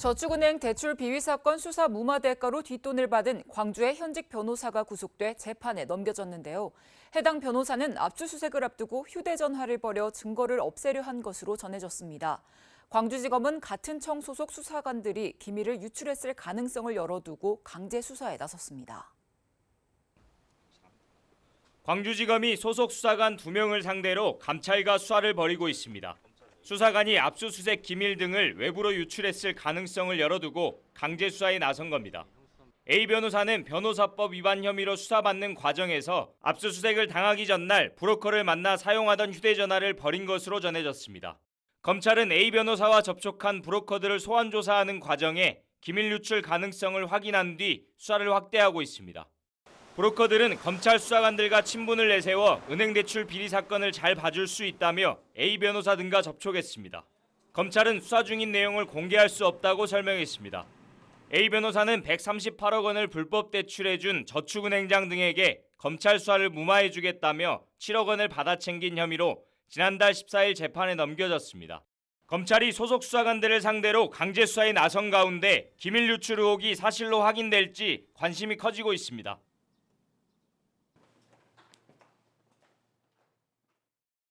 저축은행 대출 비위 사건 수사 무마 대가로 뒷돈을 받은 광주의 현직 변호사가 구속돼 재판에 넘겨졌는데요. 해당 변호사는 압수수색을 앞두고 휴대전화를 버려 증거를 없애려 한 것으로 전해졌습니다. 광주지검은 같은 청 소속 수사관들이 기밀을 유출했을 가능성을 열어두고 강제 수사에 나섰습니다. 광주지검이 소속 수사관 2명을 상대로 감찰과 수사를 벌이고 있습니다. 수사관이 압수수색 기밀 등을 외부로 유출했을 가능성을 열어두고 강제 수사에 나선 겁니다. A 변호사는 변호사법 위반 혐의로 수사받는 과정에서 압수수색을 당하기 전날 브로커를 만나 사용하던 휴대전화를 버린 것으로 전해졌습니다. 검찰은 A 변호사와 접촉한 브로커들을 소환 조사하는 과정에 기밀 유출 가능성을 확인한 뒤 수사를 확대하고 있습니다. 브로커들은 검찰 수사관들과 친분을 내세워 은행 대출 비리 사건을 잘 봐줄 수 있다며 A 변호사 등과 접촉했습니다. 검찰은 수사 중인 내용을 공개할 수 없다고 설명했습니다. A 변호사는 138억 원을 불법 대출해준 저축은행장 등에게 검찰 수사를 무마해주겠다며 7억 원을 받아 챙긴 혐의로 지난달 14일 재판에 넘겨졌습니다. 검찰이 소속 수사관들을 상대로 강제 수사에 나선 가운데 기밀 유출 의혹이 사실로 확인될지 관심이 커지고 있습니다.